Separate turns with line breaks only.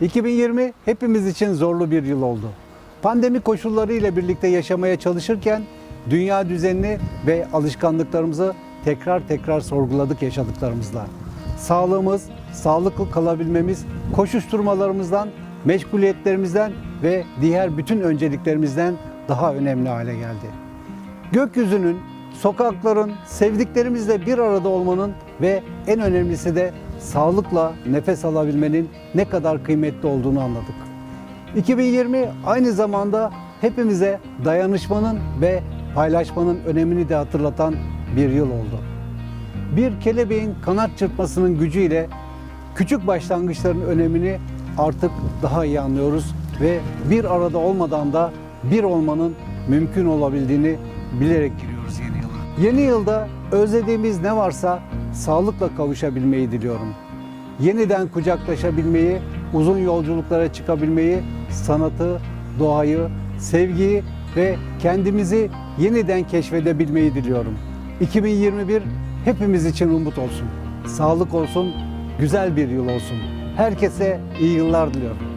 2020 hepimiz için zorlu bir yıl oldu. Pandemi koşulları ile birlikte yaşamaya çalışırken dünya düzenini ve alışkanlıklarımızı tekrar tekrar sorguladık yaşadıklarımızla. Sağlığımız, sağlıklı kalabilmemiz, koşuşturmalarımızdan, meşguliyetlerimizden ve diğer bütün önceliklerimizden daha önemli hale geldi. Gökyüzünün, sokakların, sevdiklerimizle bir arada olmanın ve en önemlisi de sağlıkla nefes alabilmenin ne kadar kıymetli olduğunu anladık. 2020 aynı zamanda hepimize dayanışmanın ve paylaşmanın önemini de hatırlatan bir yıl oldu. Bir kelebeğin kanat çırpmasının gücüyle küçük başlangıçların önemini artık daha iyi anlıyoruz ve bir arada olmadan da bir olmanın mümkün olabildiğini bilerek. Yeni yılda özlediğimiz ne varsa sağlıkla kavuşabilmeyi diliyorum. Yeniden kucaklaşabilmeyi, uzun yolculuklara çıkabilmeyi, sanatı, doğayı, sevgiyi ve kendimizi yeniden keşfedebilmeyi diliyorum. 2021 hepimiz için umut olsun. Sağlık olsun, güzel bir yıl olsun. Herkese iyi yıllar diliyorum.